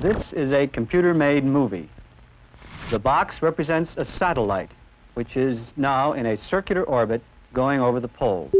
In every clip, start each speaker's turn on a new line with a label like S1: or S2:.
S1: This is a computer-made movie. The box represents a satellite, which is now in a circular orbit going over the poles.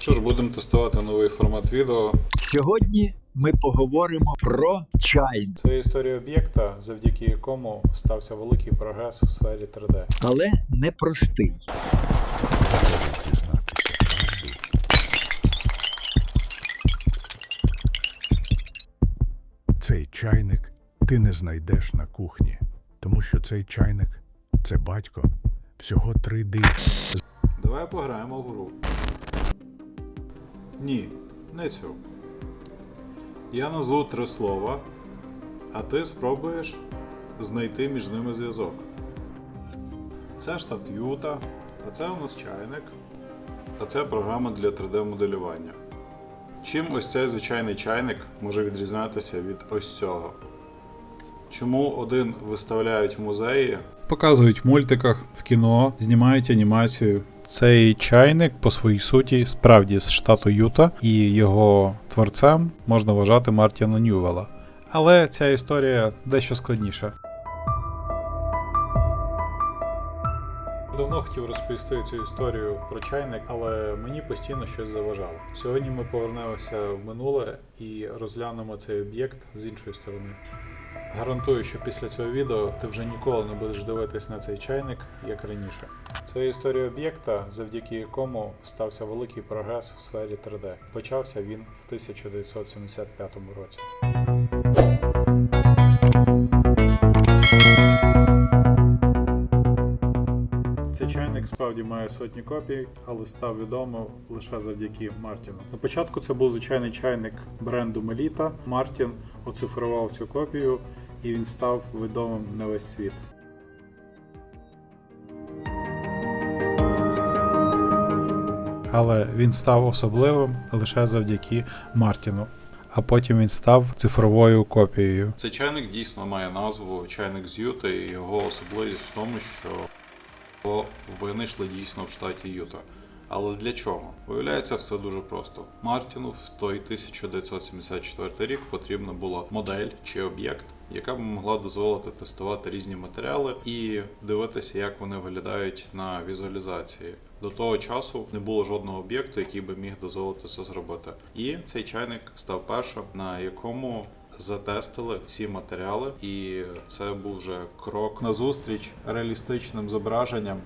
S2: Що ж, будемо тестувати новий формат відео.
S3: Сьогодні ми поговоримо про чайник,
S2: Це історія об'єкта, завдяки якому стався великий прогрес в сфері 3D.
S3: але не простий.
S4: Цей чайник ти не знайдеш на кухні, тому що цей чайник це батько всього 3D.
S2: Давай пограємо в гру. Ні, не цю. Я назву три слова, а ти спробуєш знайти між ними зв'язок. Це штат Юта, а це у нас чайник, а це програма для 3D-моделювання. Чим ось цей звичайний чайник може відрізнятися від ось цього? Чому один виставляють в музеї, показують в мультиках, в кіно, знімають анімацію. Цей чайник по своїй суті справді з штату Юта, і його творцем можна вважати Мартіна Ньювела. Але ця історія дещо складніша. Давно хотів розповісти цю історію про чайник, але мені постійно щось заважало. Сьогодні ми повернемося в минуле і розглянемо цей об'єкт з іншої сторони. Гарантую, що після цього відео ти вже ніколи не будеш дивитись на цей чайник, як раніше. Це історія об'єкта, завдяки якому стався великий прогрес в сфері 3D. Почався він в 1975 році. Цей чайник справді має сотні копій, але став відомо лише завдяки Мартіну. На початку це був звичайний чайник бренду Меліта. Мартін оцифрував цю копію і він став відомим на весь світ. Але він став особливим лише завдяки Мартіну. А потім він став цифровою копією. Цей чайник дійсно має назву чайник з Юти, і його особливість в тому, що його винайшли дійсно в штаті Юта. Але для чого? Виявляється, все дуже просто. Мартіну в той 1974 рік потрібна була модель чи об'єкт, яка б могла дозволити тестувати різні матеріали і дивитися, як вони виглядають на візуалізації. До того часу не було жодного об'єкту, який би міг дозволити це зробити. І цей чайник став першим, на якому затестили всі матеріали, і це був вже крок назустріч реалістичним зображенням.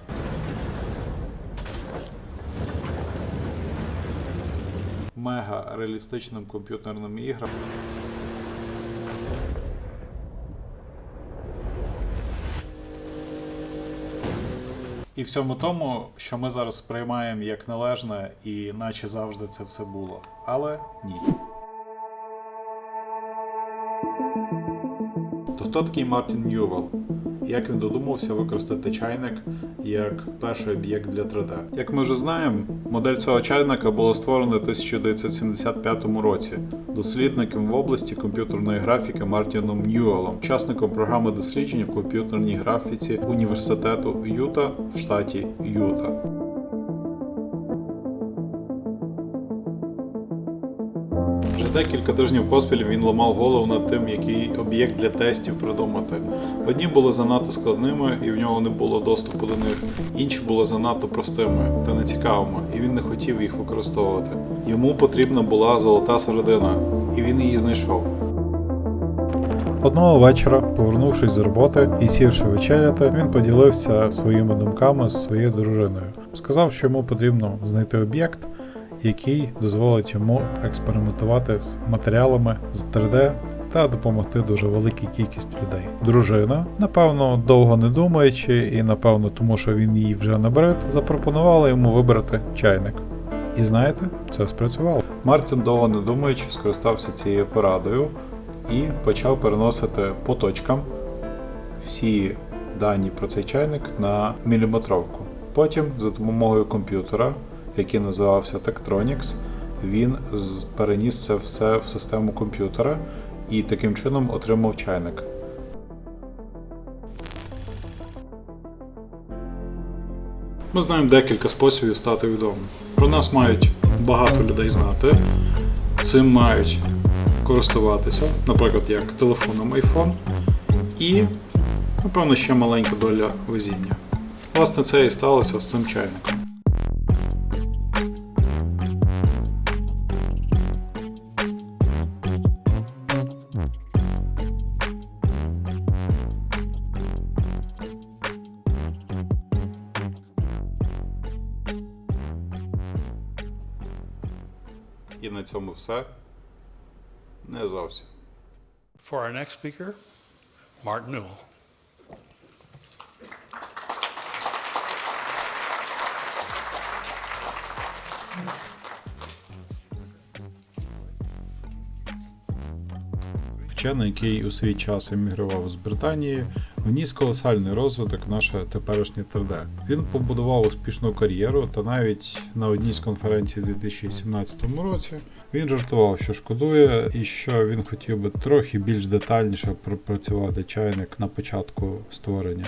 S2: Мега реалістичним комп'ютерним іграм. І всьому тому, що ми зараз сприймаємо як належне, і наче завжди це все було. Але ні. То хто такий Мартін Ньювелл? Як він додумався використати чайник як перший об'єкт для 3D? Як ми вже знаємо, модель цього чайника була створена в 1975 році дослідником в області комп'ютерної графіки Мартіном Ньюелом, учасником програми дослідження в комп'ютерній графіці університету Юта в штаті Юта. Вже декілька тижнів поспіль він ламав голову над тим, який об'єкт для тестів придумати. Одні були занадто складними, і в нього не було доступу до них, інші були занадто простими та нецікавими, і він не хотів їх використовувати. Йому потрібна була золота середина, і він її знайшов. Одного вечора, повернувшись з роботи і сівши вечеряти, він поділився своїми думками з своєю дружиною. Сказав, що йому потрібно знайти об'єкт, який дозволить йому експериментувати з матеріалами з 3D та допомогти дуже великій кількості людей. Дружина, напевно, довго не думаючи, і напевно, тому що він її вже набрид, запропонувала йому вибрати чайник. І знаєте, це спрацювало. Мартін довго не думаючи, скористався цією порадою і почав переносити по точкам всі дані про цей чайник на міліметровку. Потім за допомогою комп'ютера, який називався Tektronix, він переніс це все в систему комп'ютера і таким чином отримав чайник. Ми знаємо декілька способів стати відомим. Про нас мають багато людей знати. Цим мають користуватися, наприклад, як телефоном iPhone, і, напевно, ще маленька доля везіння. Власне, це і сталося з цим чайником. На цьому все. Не зовсім.
S5: For our next speaker, Martin Newell.
S2: Вчений, який у свій час емігрував з Британії, вніс колосальний розвиток наше теперішнє 3D. Він побудував успішну кар'єру, та навіть на одній з конференцій у 2017 році він жартував, що шкодує, і що він хотів би трохи більш детальніше пропрацювати чайник на початку створення.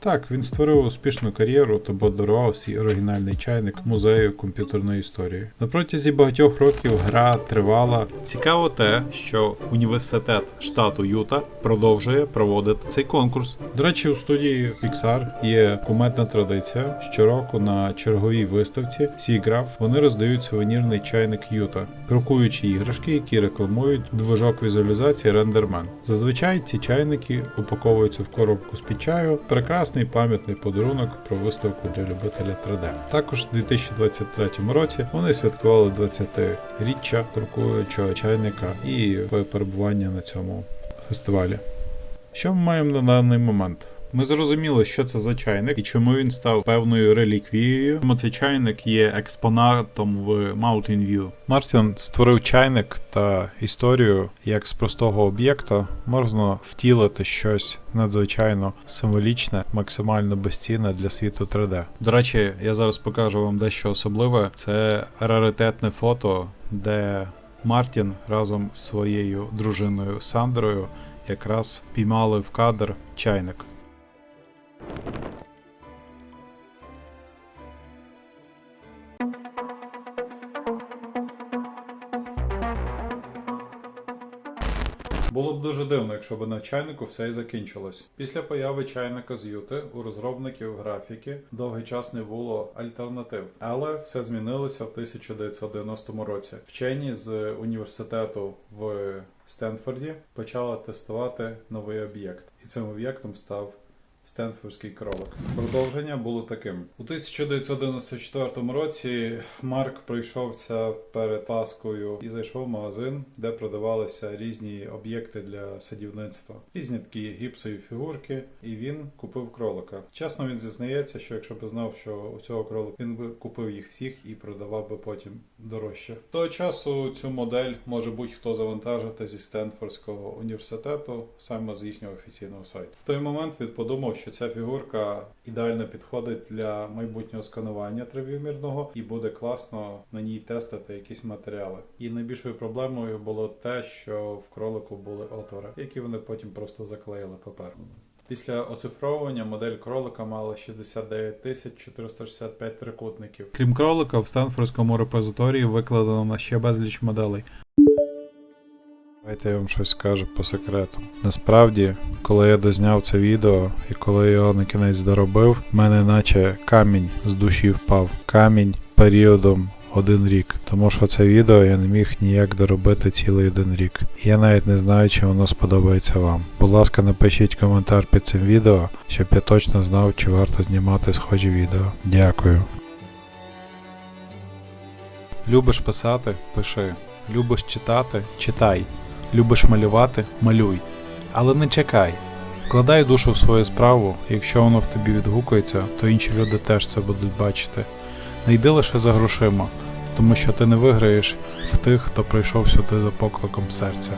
S2: Так, він створив успішну кар'єру та подарував свій оригінальний чайник музею комп'ютерної історії. На протязі багатьох років гра тривала. Цікаво те, що університет штату Юта продовжує проводити цей конкурс. До речі, у студії Pixar є куметна традиція. Щороку на черговій виставці Сіграф вони роздають сувенірний чайник Юта, крокуючі іграшки, які рекламують движок візуалізації Renderman. Зазвичай ці чайники упаковуються в коробку з-під чаю. Прекрасний пам'ятний подарунок про виставку для любителя 3D. Також у 2023 році вони святкували 20-річчя крокуючого чайника і перебування на цьому фестивалі. Що ми маємо на даний момент? Ми зрозуміли, що це за чайник і чому він став певною реліквією. Тому цей чайник є експонатом в Mountain View. Мартін створив чайник та історію, як з простого об'єкта можна втілити щось надзвичайно символічне, максимально безцінне для світу 3D. До речі, я зараз покажу вам дещо особливе. Це раритетне фото, де Мартін разом з своєю дружиною Сандрою якраз піймали в кадр чайник. Дивно, на чайнику все і закінчилось. Після появи чайника з Юти у розробників графіки довгий час не було альтернатив, але все змінилося в 1990 році. Вчені з університету в Стенфорді почали тестувати новий об'єкт, і цим об'єктом став Стенфордський кролик. Продовження було таким. У 1994 році Марк пройшовся перед Таскою і зайшов в магазин, де продавалися різні об'єкти для садівництва, різні такі гіпсові фігурки, і він купив кролика. Чесно, він зізнається, що якщо б знав, що у цього кролика він би купив їх всіх і продавав би потім дорожче. Того часу цю модель може будь-хто завантажити зі Стенфордського університету, саме з їхнього офіційного сайту. В той момент він подумав, що ця фігурка ідеально підходить для майбутнього сканування тривимірного і буде класно на ній тестити якісь матеріали. І найбільшою проблемою було те, що в кролику були отвори, які вони потім просто заклеїли папером. Після оцифровування модель кролика мала 69 тисяч 465 трикутників. Крім кролика, в Стенфордському репозиторії викладено ще безліч моделей. Давайте я вам щось скажу по секрету. Насправді, коли я дозняв це відео і коли я його на кінець доробив, в мене наче камінь з душі впав. Камінь періодом один рік. Тому що це відео я не міг ніяк доробити цілий один рік. Я навіть не знаю, чи воно сподобається вам. Будь ласка, напишіть коментар під цим відео, щоб я точно знав, чи варто знімати схожі відео. Дякую. Любиш писати? Пиши. Любиш читати? Читай. Любиш малювати? Малюй. Але не чекай. Вкладай душу в свою справу, якщо воно в тобі відгукується, то інші люди теж це будуть бачити. Не йди лише за грошима, тому що ти не виграєш в тих, хто прийшов сюди за покликом серця.